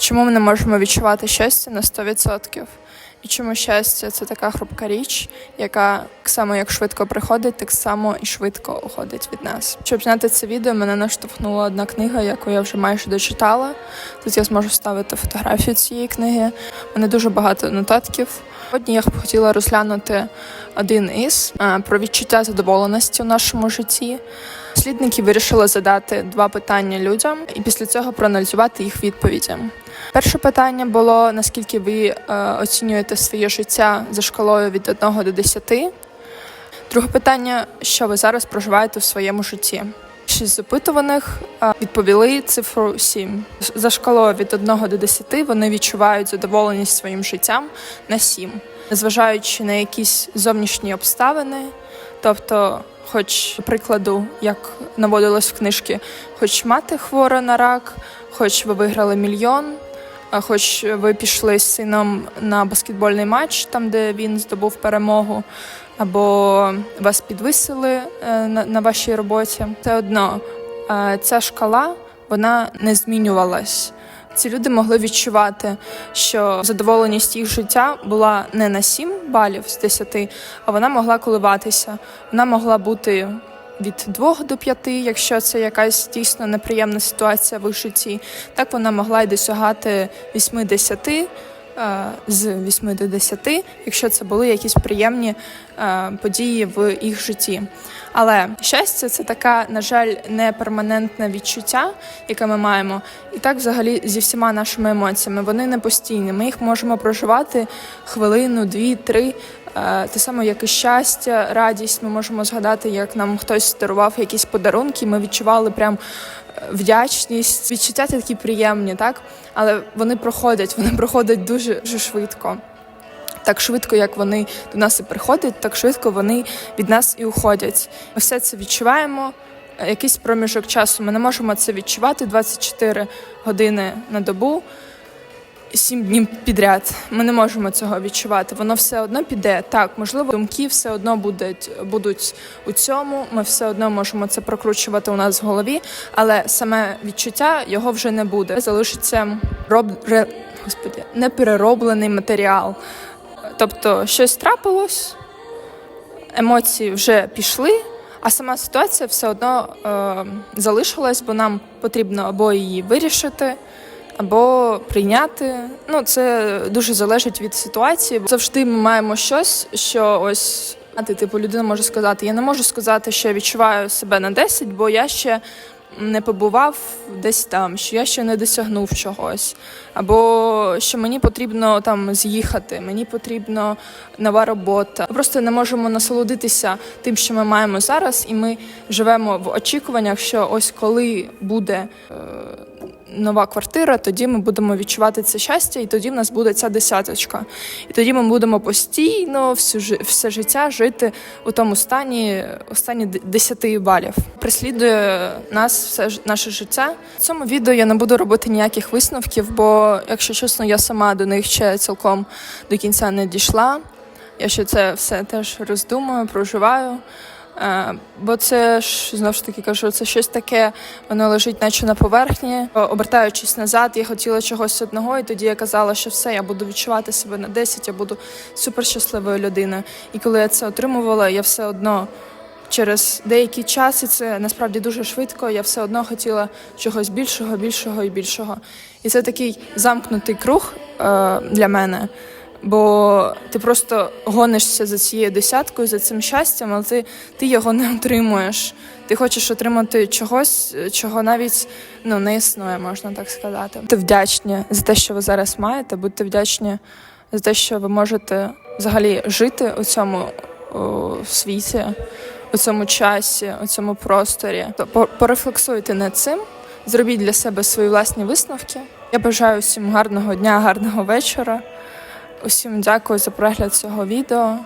Чому ми не можемо відчувати щастя на 100%? І чому щастя це така хрупка річ, яка так само як швидко приходить, так само і швидко уходить від нас. Щоб зняти це відео, мене наштовхнула одна книга, яку я вже майже дочитала. Тут я зможу ставити фотографію цієї книги. Мене дуже багато нотатків. Сьогодні я б хотіла розглянути один із е, про відчуття задоволеності у нашому житті. Дослідники вирішили задати два питання людям і після цього проаналізувати їх відповіді. Перше питання було: наскільки ви е, оцінюєте своє життя за шкалою від 1 до 10? Друге питання: що ви зараз проживаєте в своєму житті? Шість запитуваних е, відповіли цифру 7. За шкалою від 1 до 10 вони відчувають задоволеність своїм життям на 7, незважаючи на якісь зовнішні обставини, тобто, хоч прикладу, як наводилось в книжці, хоч мати хвора на рак, хоч ви виграли мільйон. Хоч ви пішли з сином на баскетбольний матч, там де він здобув перемогу, або вас підвисили е, на, на вашій роботі, все одно е, ця шкала вона не змінювалась. Ці люди могли відчувати, що задоволеність їх життя була не на 7 балів з 10, а вона могла коливатися. Вона могла бути від 2 до 5, якщо це якась дійсно неприємна ситуація в житті. Так вона могла й досягати 80 е, з 8 до 10, якщо це були якісь приємні е, події в їх житті. Але щастя це така, на жаль, не перманентне відчуття, яке ми маємо. І так, взагалі, зі всіма нашими емоціями. Вони не постійні. Ми їх можемо проживати хвилину, дві, три. Е, Те саме, як і щастя, радість. Ми можемо згадати, як нам хтось дарував якісь подарунки. Ми відчували прям е, вдячність. Відчуття такі приємні, так? Але вони проходять, вони проходять дуже, дуже швидко. Так швидко, як вони до нас і приходять, так швидко вони від нас і уходять. Ми все це відчуваємо. е, Якийсь проміжок часу ми не можемо це відчувати 24 години на добу, 7 днів підряд. Ми не можемо цього відчувати. Воно все одно піде. Так, можливо, думки все одно будуть, будуть у цьому. Ми все одно можемо це прокручувати у нас в голові, але саме відчуття його вже не буде. Залишиться роб... ре... Господи, неперероблений матеріал. Тобто щось трапилось, емоції вже пішли, а сама ситуація все одно е, залишилась, бо нам потрібно або її вирішити, або прийняти. Ну, це дуже залежить від ситуації. Завжди ми маємо щось, що ось. Типу, людина може сказати: я не можу сказати, що я відчуваю себе на 10, бо я ще не побував десь там, що я ще не досягнув чогось, або що мені потрібно там з'їхати, мені потрібна нова робота. Ми просто не можемо насолодитися тим, що ми маємо зараз, і ми живемо в очікуваннях, що ось коли буде. Нова квартира, тоді ми будемо відчувати це щастя, і тоді в нас буде ця десяточка. І тоді ми будемо постійно всю все життя жити у тому стані, у стані д- 10 балів. Преслідує нас все наше життя. В цьому відео я не буду робити ніяких висновків, бо, якщо чесно, я сама до них ще цілком до кінця не дійшла. Я ще це все теж роздумую, проживаю. Е, Бо це ж знову ж таки кажу, це щось таке, воно лежить наче на поверхні. Обертаючись назад, я хотіла чогось одного, і тоді я казала, що все, я буду відчувати себе на 10, я буду суперщасливою людиною. І коли я це отримувала, я все одно через деякий час, і це насправді дуже швидко, я все одно хотіла чогось більшого, більшого і більшого. І це такий замкнутий круг е, для мене. Бо ти просто гонишся за цією десяткою, за цим щастям, але ти, ти його не отримуєш. Ти хочеш отримати чогось, чого навіть ну, не існує, можна так сказати. Будьте вдячні за те, що ви зараз маєте, будьте вдячні за те, що ви можете взагалі жити у цьому о, світі, у цьому часі, у цьому просторі. То по- Порефлексуйте над цим, зробіть для себе свої власні висновки. Я бажаю всім гарного дня, гарного вечора. Усім дякую за перегляд цього відео.